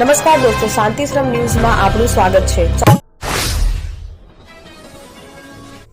નમસ્કાર દોસ્તો શાંતિશ્રમ ન્યૂઝમાં આપનું સ્વાગત છે.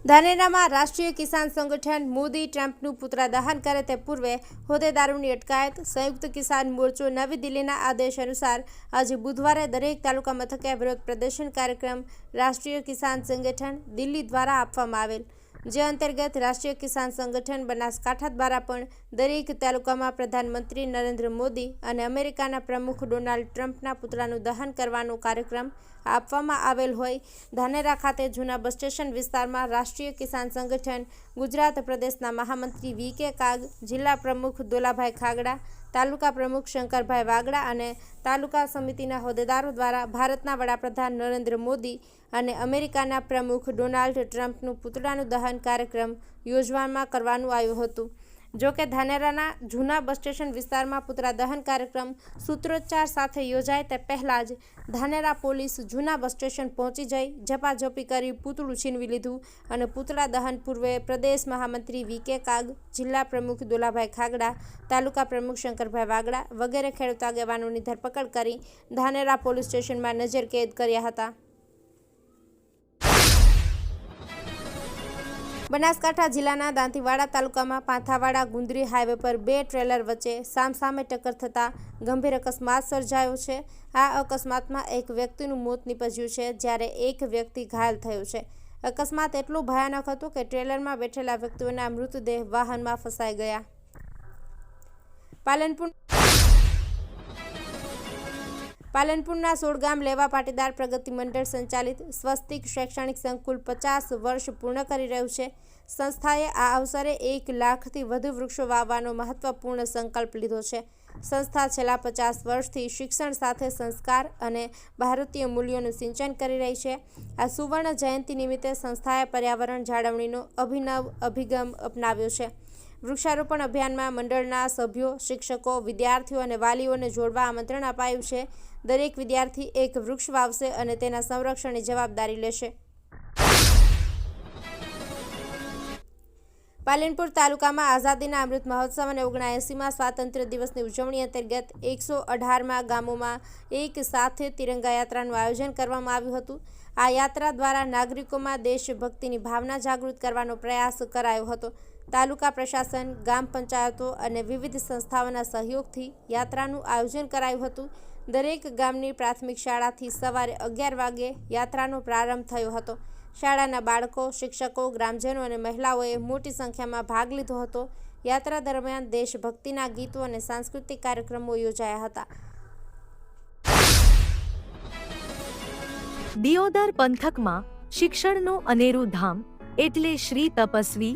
ધાનેરામાં રાષ્ટ્રીય કિસાન સંગઠન મોદી ટ્રમ્પનું પુતળા દહન કરે તે પૂર્વે હોદ્દેદારોની અટકાયત. સંયુક્ત કિસાન મોરચો નવી દિલ્હીના આદેશ અનુસાર આજે બુધવારે દરેક તાલુકા મથકે વિરોધ પ્રદર્શન કાર્યક્રમ રાષ્ટ્રીય કિસાન સંગઠન દિલ્હી દ્વારા આપવામાં આવેલ. જે અંતર્ગત રાષ્ટ્રીય કિસાન સંગઠન બનાસકાંઠા દ્વારા પણ દરેક તાલુકામાં પ્રધાનમંત્રી નરેન્દ્ર મોદી અને અમેરિકાના પ્રમુખ ડોનાલ્ડ ટ્રમ્પના પુતળાનું દહન કરવાનો કાર્યક્રમ આપવામાં આવેલ હોય. ધાનેરા ખાતે જૂના બસ સ્ટેશન વિસ્તારમાં રાષ્ટ્રીય કિસાન સંગઠન ગુજરાત પ્રદેશના મહામંત્રી વી કે કાગ, જિલ્લા પ્રમુખ દોલાભાઈ ખાગડા તાલુકા પ્રમુખ શંકરભાઈ વાગડા અને તાલુકા સમિતિના હોદ્દેદારો દ્વારા ભારતના વડાપ્રધાન નરેન્દ્ર મોદી અને અમેરિકાના પ્રમુખ ડોનાલ્ડ ટ્રમ્પનું પૂતળાનું દહન કાર્યક્રમ યોજવામાં કરવાનું આવ્યું હતું. જો કે ધાનેરાના જૂના બસ સ્ટેશન વિસ્તારમાં પુતળા દહન કાર્યક્રમ સૂત્રોચ્ચાર સાથે યોજાય તે પહેલાં જ ધાનેરા પોલીસ જૂના બસ સ્ટેશન પહોંચી જઈ ઝપાઝપી કરી પૂતળું છીનવી લીધું અને પુતળા દહન પૂર્વે પ્રદેશ મહામંત્રી વી કે કાગ, જિલ્લા પ્રમુખ દુલાભાઈ ખાગડા, તાલુકા પ્રમુખ શંકરભાઈ વાગડા વગેરે ખેડૂત આગેવાનોની ધરપકડ કરી ધાનેરા પોલીસ સ્ટેશનમાં નજર કેદ કર્યા હતા. બનાસકાંઠા જિલ્લાના દાંતીવાડા તાલુકામાં પાંથાવાડા ગુંદરી હાઈવે પર બે ટ્રેલર વચ્ચે સામસામે ટક્કર થતાં ગંભીર અકસ્માત સર્જાયો છે. આ અકસ્માતમાં એક વ્યક્તિનું મોત નીપજ્યું છે, જ્યારે એક વ્યક્તિ ઘાયલ થયો છે. અકસ્માત એટલો ભયાનક હતો કે ટ્રેલરમાં બેઠેલા વ્યક્તિઓના મૃતદેહ વાહનમાં ફસાઈ ગયા. પાલનપુર પાલનપુરના સોળગામ લેવા પાટીદાર પ્રગતિ મંડળ સંચાલિત સ્વસ્તિક શૈક્ષણિક સંકુલ પચાસ વર્ષ પૂર્ણ કરી રહ્યું છે. સંસ્થાએ આ અવસરે એક લાખથી વધુ વૃક્ષો વાવવાનો મહત્વપૂર્ણ સંકલ્પ લીધો છે. સંસ્થા છેલ્લા પચાસ વર્ષથી શિક્ષણ સાથે સંસ્કાર અને ભારતીય મૂલ્યોનું સિંચન કરી રહી છે. આ સુવર્ણ જયંતિ નિમિત્તે સંસ્થાએ પર્યાવરણ જાળવણીનો અભિનવ અભિગમ અપનાવ્યો છે. વૃક્ષારોપણ અભિયાનમાં મંડળના સભ્યો, શિક્ષકો, વિદ્યાર્થીઓ અને વાલીઓને જોડવા આમંત્રણ અપાયું છે. દરેક વિદ્યાર્થી એક વૃક્ષ વાવશે અને તેના સંરક્ષણની જવાબદારી લેશે. પાલનપુર તાલુકામાં આઝાદીના અમૃત મહોત્સવ અને ઓગણએંસીમાં સ્વાતંત્ર્ય દિવસની ઉજવણી અંતર્ગત એકસો અઢારમાં ગામોમાં એક સાથે તિરંગા યાત્રાનું આયોજન કરવામાં આવ્યું હતું. આ યાત્રા દ્વારા નાગરિકોમાં દેશભક્તિની ભાવના જાગૃત કરવાનો પ્રયાસ કરાયો હતો. તાલુકા પ્રશાસન, ગામ પંચાયતો અને વિવિધ સંસ્થાઓના સહયોગથી યાત્રાનું આયોજન કરાયું હતું. દરેક ગામની પ્રાથમિક શાળાથી સવારે અગિયાર વાગે યાત્રાનો પ્રારંભ થયો હતો. શાળાના બાળકો, શિક્ષકો, ગ્રામજનો અને મહિલાઓએ મોટી સંખ્યામાં ભાગ લીધો હતો. યાત્રા દરમિયાન દેશભક્તિના ગીતો અને સાંસ્કૃતિક કાર્યક્રમો યોજાયા હતા. દિયોદર પંથકમાં શિક્ષણનું અનેરું ધામ એટલે Shri Tapasvi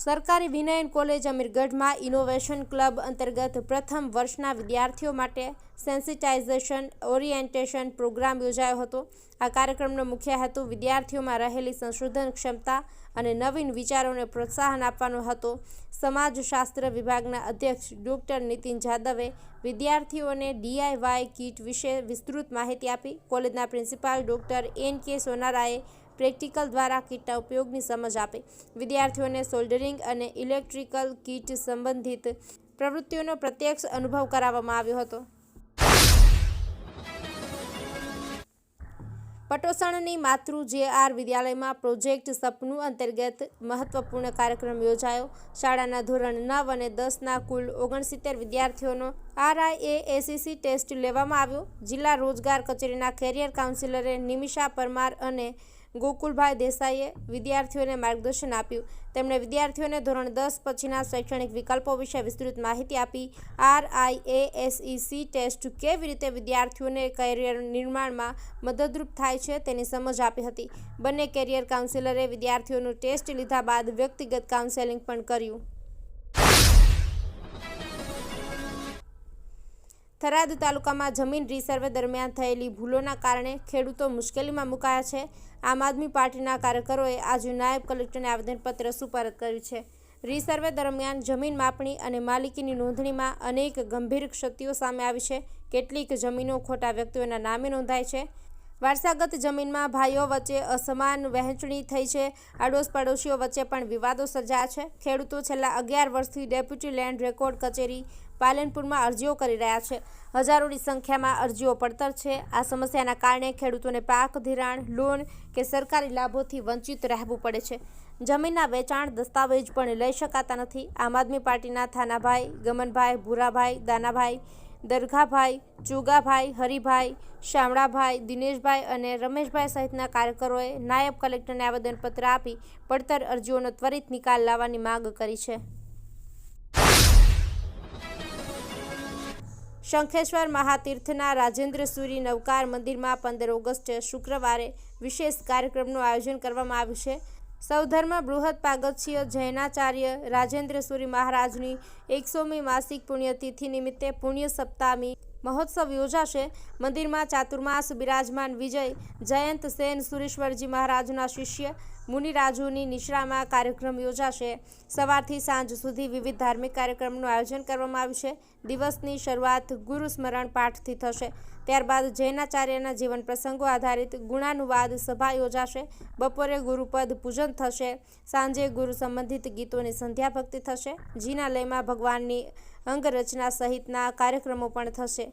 સરકારી વિનયન કોલેજ અમીરગઢમાં ઇનોવેશન ક્લબ અંતર્ગત પ્રથમ વર્ષના વિદ્યાર્થીઓ માટે સેન્સિટાઇઝેશન ઓરિએન્ટેશન પ્રોગ્રામ યોજાયો હતો. આ કાર્યક્રમનો મુખ્ય હેતુ વિદ્યાર્થીઓમાં રહેલી સંશોધન ક્ષમતા અને નવીન વિચારોને પ્રોત્સાહન આપવાનો હતો. સમાજશાસ્ત્ર વિભાગના અધ્યક્ષ ડૉક્ટર નીતિન જાદવે વિદ્યાર્થીઓને ડીઆઈવાય કીટ વિશે વિસ્તૃત માહિતી આપી. કોલેજના પ્રિન્સિપાલ ડૉક્ટર એન કે સોનારાએ પ્રેક્ટિકલ દ્વારા કીટના ઉપયોગની સમજ આપી. વિદ્યાર્થીઓને સોલ્ડરિંગ અને ઇલેક્ટ્રિકલ કીટ સંબંધિત પ્રવૃત્તિઓનો પ્રત્યક્ષ અનુભવ કરાવવામાં આવ્યો હતો. પટોસણની માતૃ જે આર વિદ્યાલયમાં પ્રોજેક્ટ સપનું અંતર્ગત મહત્વપૂર્ણ કાર્યક્રમ યોજાયો. શાળાના ધોરણ નવ અને દસના કુલ ઓગણસિત્તેર વિદ્યાર્થીઓનો આરઆઈએ એસીસી ટેસ્ટ લેવામાં આવ્યો. જિલ્લા રોજગાર કચેરીના કેરિયર કાઉન્સિલરે નિમિષા પરમાર અને ગોકુલભાઈ દેસાઈએ વિદ્યાર્થીઓને માર્ગદર્શન આપ્યું. તેમણે વિદ્યાર્થીઓને ધોરણ દસ પછીના શૈક્ષણિક વિકલ્પો વિશે વિસ્તૃત માહિતી આપી. આરઆઈએએસઈસી ટેસ્ટ કેવી રીતે વિદ્યાર્થીઓને કેરિયર નિર્માણમાં મદદરૂપ થાય છે તેની સમજ આપી હતી. બંને કેરિયર કાઉન્સિલરે વિદ્યાર્થીઓનું ટેસ્ટ લીધા બાદ વ્યક્તિગત કાઉન્સેલિંગ પણ કર્યું. થરાદ તાલુકામાં જમીન રિસર્વે દરમિયાન થયેલી ભૂલોના કારણે ખેડૂતો મુશ્કેલીમાં મુકાયા છે. આમ આદમી પાર્ટીના કાર્યકરોએ આજે નાયબ કલેક્ટરને આવેદનપત્ર સુપરત કર્યું છે. રિસર્વે દરમિયાન જમીન માપણી અને માલિકીની નોંધણીમાં અનેક ગંભીર ક્ષતિઓ સામે આવી છે. કેટલીક જમીનો ખોટા વ્યક્તિઓના નામે નોંધાય છે. વારસાગત જમીનમાં ભાઈઓ વચ્ચે અસમાન વહેંચણી થઈ છે. આડોશ પડોશીઓ વચ્ચે પણ વિવાદો સર્જાયા છે. ખેડૂતો છેલ્લા અગિયાર વર્ષથી ડેપ્યુટી લેન્ડ રેકોર્ડ કચેરી પાલનપુરમાં અરજીઓ કરી રહ્યા છે. હજારોની સંખ્યામાં અરજીઓ પડતર છે. આ સમસ્યાના કારણે ખેડૂતોને પાક, ધિરાણ, લોન કે સરકારી લાભોથી વંચિત રહેવું પડે છે. જમીનના વેચાણ દસ્તાવેજ પણ લઈ શકાતા નથી. આમ આદમી પાર્ટીના થાનાભાઈ, ગમનભાઈ, ભૂરાભાઈ, દાનાભાઈ દરગાભાઈ, ચુગાભાઈ, હરિભાઈ, શામળાભાઈ, દિનેશભાઈ અને રમેશભાઈ સહિતના કાર્યકરોએ નાયબ કલેક્ટરને આવેદનપત્ર આપી પડતર અરજીઓનો ત્વરિત નિકાલ લાવવાની માંગ કરી છે. શંખેશ્વર મહાતીર્થના રાજેન્દ્ર સૂરી નવકાર મંદિરમાં પંદર ઓગસ્ટે શુક્રવારે વિશેષ કાર્યક્રમનું આયોજન કરવામાં આવ્યું છે. સૌધર્મ બૃહદ પાગચ્છીય જૈનાચાર્ય રાજેન્દ્ર સુરી મહારાજની એકસોમી માસિક પુણ્યતિથિ નિમિત્તે પુણ્ય સપ્તામી મહોત્સવ યોજાશે. મંદિરમાં ચાતુર્માસ બિરાજમાન વિજય જયંત સેન સુરેશ્વરજી મહારાજના શિષ્ય મુનિરાજોની નિશ્રામાં કાર્યક્રમ યોજાશે. સવારથી સાંજ સુધી વિવિધ ધાર્મિક કાર્યક્રમનું આયોજન કરવામાં આવ્યું છે દિવસની શરૂઆત ગુરુ સ્મરણ પાઠથી થશે. ત્યારબાદ જૈનાચાર્યના જીવન પ્રસંગો આધારિત ગુણાનુવાદ સભા યોજાશે. બપોરે ગુરુપદ પૂજન થશે. સાંજે ગુરુ સંબંધિત ગીતોની સંધ્યા ભક્તિ થશે. જીનાલયમાં ભગવાનની અંગરચના સહિતના કાર્યક્રમો પણ થશે.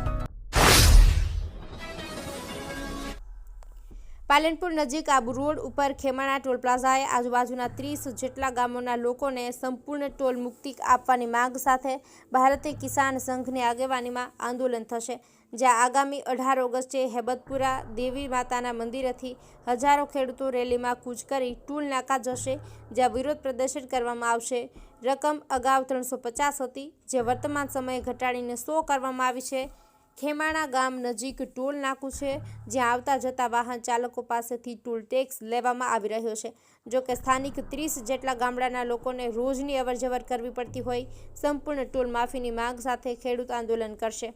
પાલનપુર નજીક આબુ રોડ ઉપર ખેમાણા ટોલ પ્લાઝાએ આજુબાજુના ત્રીસ જેટલા ગામોના લોકોને સંપૂર્ણ ટોલ મુક્તિ આપવાની માંગ સાથે ભારતીય કિસાન સંઘની આગેવાનીમાં આંદોલન થશે, જ્યાં આગામી અઢાર ઓગસ્ટે હેબતપુરા દેવી માતાના મંદિરેથી હજારો ખેડૂતો રેલીમાં કૂચ કરી ટૂલ નાકા જશે, જ્યાં વિરોધ પ્રદર્શન કરવામાં આવશે. રકમ અગાઉ ત્રણસો પચાસ હતી, જે વર્તમાન સમયે ઘટાડીને સો કરવામાં આવી છે. ખેમાણા ગામ નજીક ટોલ નાકું છે, જ્યાં આવતા જતા વાહન ચાલકો પાસેથી ટોલ ટેક્સ લેવામાં આવી રહ્યો છે. જો કે સ્થાનિક ત્રીસ જેટલા ગામડાના લોકોને રોજની અવરજવર કરવી પડતી હોય, સંપૂર્ણ ટોલ માફીની માંગ સાથે ખેડૂત આંદોલન કરશે.